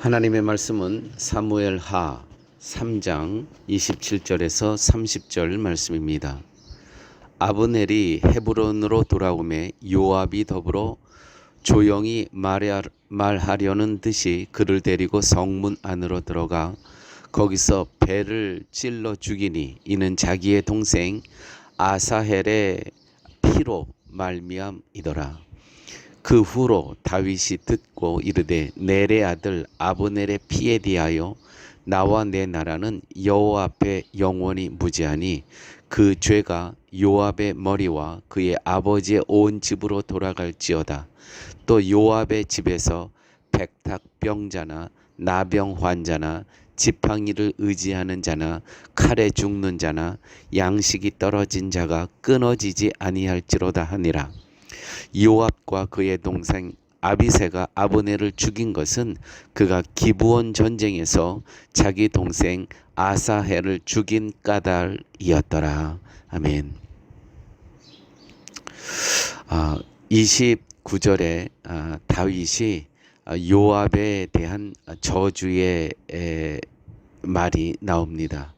하나님의 말씀은 사무엘 하 3장 27절에서 30절 말씀입니다. 아브넬이 헤브론으로 돌아오매 요압이 더불어 조용히 말하, 말하려는 듯이 그를 데리고 성문 안으로 들어가 거기서 배를 찔러 죽이니 이는 자기의 동생 아사헬의 피로 말미암이더라. 그 후로 다윗이 듣고 이르되 넬의 아들 아브넬의 피에 대하여 나와 내 나라는 여호와 앞에 영원히 무지하니 그 죄가 요압의 머리와 그의 아버지의 온 집으로 돌아갈지어다. 또 요압의 집에서 백탁병자나 나병 환자나 지팡이를 의지하는 자나 칼에 죽는 자나 양식이 떨어진 자가 끊어지지 아니할지로다 하니라. 요압과 그의 동생 아비세가 아브넬을 죽인 것은 그가 기부원 전쟁에서 자기 동생 아사헬을 죽인 까닭이었더라. 아멘. 아, 29절에 아, 다윗이 아, 요압에 대한 저주의 에, 말이 나옵니다.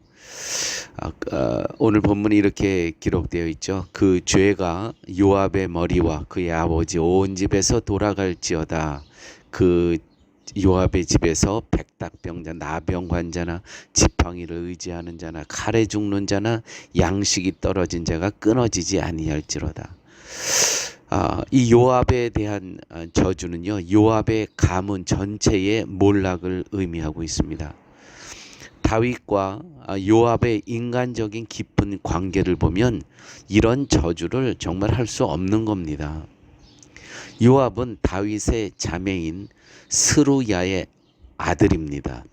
아, 어, 오늘 본문이 이렇게 기록되어 있죠. 그 죄가 요압의 머리와 그의 아버지 온 집에서 돌아갈지어다. 그 요압의 집에서 백닥병자, 나병 환자나 지팡이를 의지하는 자나 칼에 죽는 자나 양식이 떨어진 자가 끊어지지 아니할지로다. 아, 이 요압에 대한 저주는요. 요압의 가문 전체의 몰락을 의미하고 있습니다. 다윗과 요압의 인간적인 깊은 관계를 보면 이런 저주를 정말 할 수 없는 겁니다. 요압은 다윗의 자매인 스루야의 아들입니다.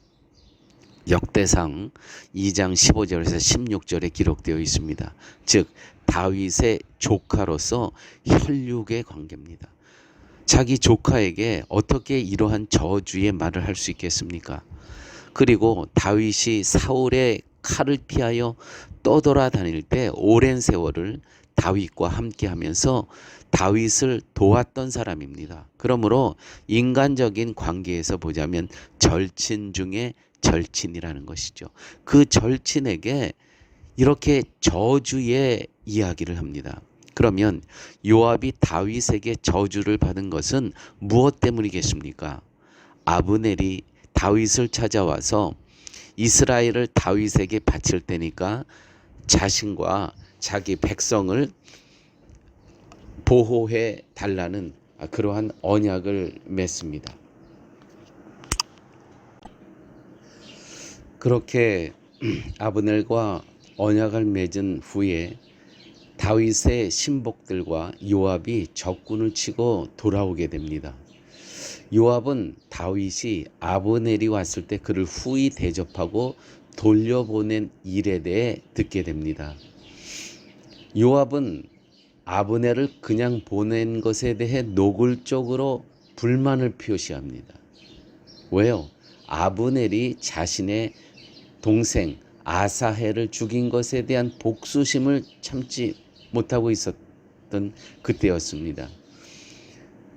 역대상 2장 15절에서 16절에 기록되어 있습니다. 즉 다윗의 조카로서 혈육의 관계입니다. 자기 조카에게 어떻게 이러한 저주의 말을 할 수 있겠습니까? 그리고 다윗이 사울의 칼을 피하여 떠돌아다닐 때 오랜 세월을 다윗과 함께 하면서 다윗을 도왔던 사람입니다. 그러므로 인간적인 관계에서 보자면 절친 중에 절친이라는 것이죠. 그 절친에게 이렇게 저주의 이야기를 합니다. 그러면 요압이 다윗에게 저주를 받은 것은 무엇 때문이겠습니까? 아브넬이 다윗을 찾아와서 이스라엘을 다윗에게 바칠 테니까 자신과 자기 백성을 보호해 달라는 그러한 언약을 맺습니다. 그렇게 아브넬과 언약을 맺은 후에 다윗의 신복들과 요압이 적군을 치고 돌아오게 됩니다. 요압은 다윗이 아브넬이 왔을 때 그를 후히 대접하고 돌려보낸 일에 대해 듣게 됩니다. 요압은 아브넬을 그냥 보낸 것에 대해 노골적으로 불만을 표시합니다. 왜요? 아브넬이 자신의 동생 아사헬을 죽인 것에 대한 복수심을 참지 못하고 있었던 그때였습니다.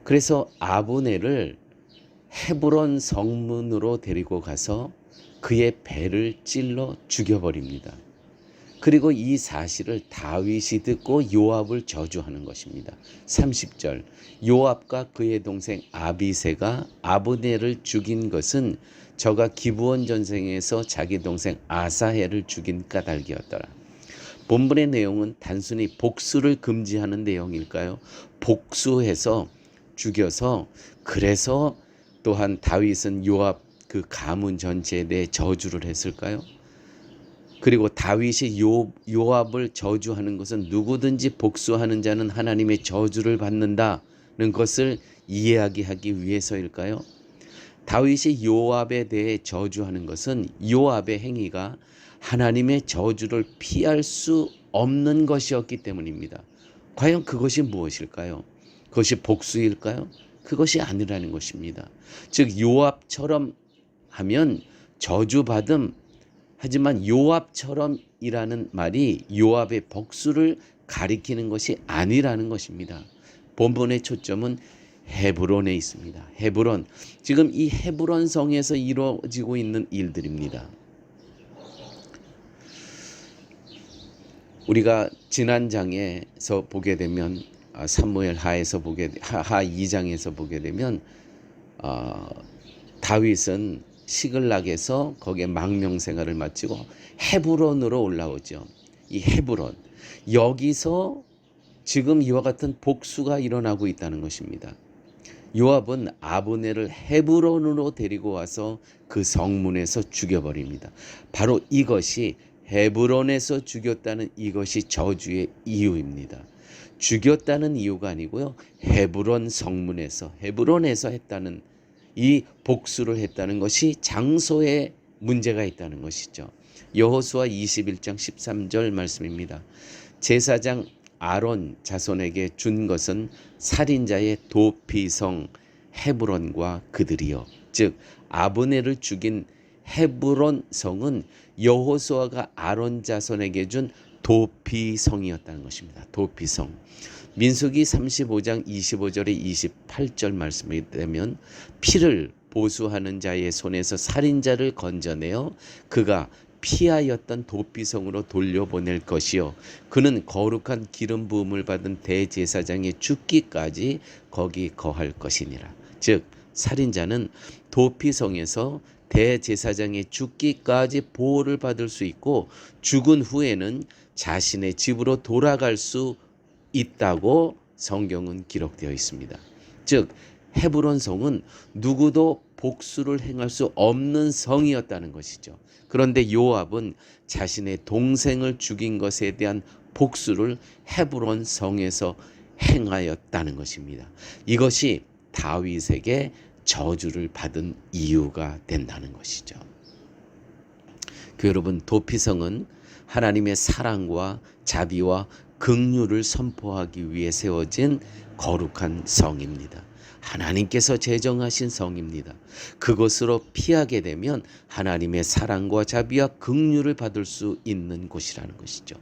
그래서 아브넬을 헤브론 성문으로 데리고 가서 그의 배를 찔러 죽여버립니다. 그리고 이 사실을 다윗이 듣고 요압을 저주하는 것입니다. 30절 요압과 그의 동생 아비세가 아브넬을 죽인 것은 저가 기부원 전쟁에서 자기 동생 아사헬을 죽인 까닭이었더라. 본문의 내용은 단순히 복수를 금지하는 내용일까요? 복수해서 죽여서 그래서 또한 다윗은 요압 그 가문 전체에 대해 저주를 했을까요? 그리고 다윗이 요, 요압을 저주하는 것은 누구든지 복수하는 자는 하나님의 저주를 받는다는 것을 이해하기 위해서일까요? 다윗이 요압에 대해 저주하는 것은 요압의 행위가 하나님의 저주를 피할 수 없는 것이었기 때문입니다. 과연 그것이 무엇일까요? 그것이 복수일까요? 그것이 아니라는 것입니다. 즉 요압처럼 하면 저주받음 하지만 요압처럼이라는 말이 요압의 복수를 가리키는 것이 아니라는 것입니다. 본문의 초점은 헤브론에 있습니다. 헤브론. 지금 이 헤브론 성에서 이루어지고 있는 일들입니다. 우리가 지난 장에서 보게 되면 아, 사무엘 하에서 보게 하하 2장에서 보게 되면 어, 다윗은 시글락에서 거기에 망명 생활을 마치고 헤브론으로 올라오죠. 이 헤브론 여기서 지금 이와 같은 복수가 일어나고 있다는 것입니다. 요압은 아브네를 헤브론으로 데리고 와서 그 성문에서 죽여버립니다. 바로 이것이 헤브론에서 죽였다는 이것이 저주의 이유입니다. 죽였다는 이유가 아니고요. 헤브론 성문에서 헤브론에서 했다는 이 복수를 했다는 것이 장소에 문제가 있다는 것이죠. 여호수아 21장 13절 말씀입니다. 제사장 아론 자손에게 준 것은 살인자의 도피성 헤브론과 그들이요. 즉 아브네를 죽인 헤브론 성은 여호수아가 아론 자손에게 준 도피성이었다는 것입니다. 도피성. 민수기 35장 25절에 28절 말씀이 되면 피를 보수하는 자의 손에서 살인자를 건져내어 그가 피하였던 도피성으로 돌려보낼 것이요 그는 거룩한 기름 부음을 받은 대제사장의 죽기까지 거기 거할 것이니라 즉 살인자는 도피성에서 대제사장의 죽기까지 보호를 받을 수 있고 죽은 후에는 자신의 집으로 돌아갈 수 있다고 성경은 기록되어 있습니다. 즉 헤브론 성은 누구도 복수를 행할 수 없는 성이었다는 것이죠. 그런데 요압은 자신의 동생을 죽인 것에 대한 복수를 헤브론 성에서 행하였다는 것입니다. 이것이 다윗에게 저주를 받은 이유가 된다는 것이죠. 그 여러분 도피성은 하나님의 사랑과 자비와 긍휼을 선포하기 위해 세워진 거룩한 성입니다. 하나님께서 제정하신 성입니다. 그것으로 피하게 되면 하나님의 사랑과 자비와 긍휼을 받을 수 있는 곳이라는 것이죠.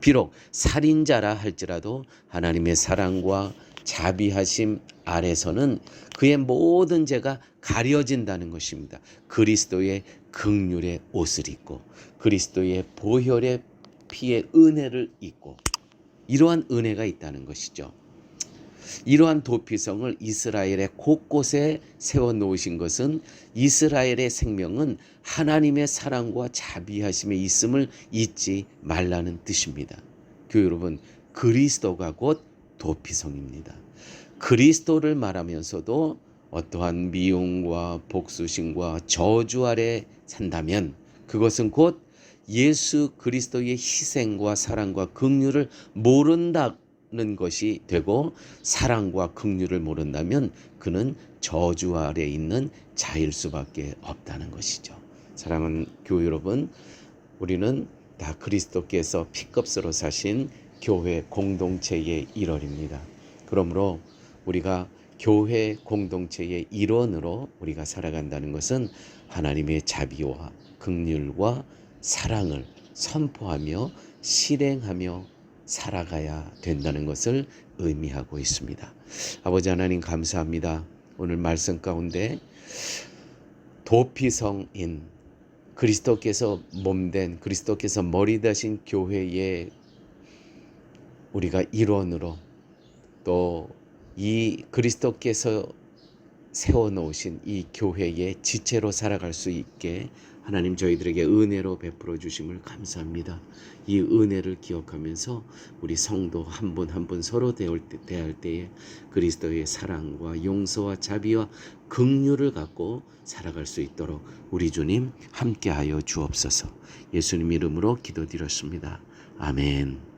비록 살인자라 할지라도 하나님의 사랑과 자비하심 아래서는 그의 모든 죄가 가려진다는 것입니다. 그리스도의 긍휼의 옷을 입고 그리스도의 보혈의 피의 은혜를 입고 이러한 은혜가 있다는 것이죠. 이러한 도피성을 이스라엘의 곳곳에 세워 놓으신 것은 이스라엘의 생명은 하나님의 사랑과 자비하심에 있음을 잊지 말라는 뜻입니다. 교회 여러분, 그리스도가 곧 도피성입니다. 그리스도를 말하면서도 어떠한 미움과 복수심과 저주 아래 산다면 그것은 곧 예수 그리스도의 희생과 사랑과 긍휼을 모른다는 것이 되고 사랑과 긍휼을 모른다면 그는 저주 아래 있는 자일 수밖에 없다는 것이죠. 사랑하는 교회 여러분, 우리는 다 그리스도께서 피값으로 사신 교회 공동체의 일원입니다. 그러므로 우리가 교회 공동체의 일원으로 우리가 살아간다는 것은 하나님의 자비와 긍휼과 사랑을 선포하며 실행하며 살아가야 된다는 것을 의미하고 있습니다. 아버지 하나님 감사합니다. 오늘 말씀 가운데 도피성인 그리스도께서 몸된 그리스도께서 머리 되신 교회의 우리가 일원으로 또 이 그리스도께서 세워 놓으신 이 교회의 지체로 살아갈 수 있게 하나님 저희들에게 은혜로 베풀어 주심을 감사합니다. 이 은혜를 기억하면서 우리 성도 한 분 한 분 서로 대할, 때, 대할 때에 그리스도의 사랑과 용서와 자비와 긍휼을 갖고 살아갈 수 있도록 우리 주님 함께하여 주옵소서. 예수님 이름으로 기도드렸습니다. 아멘.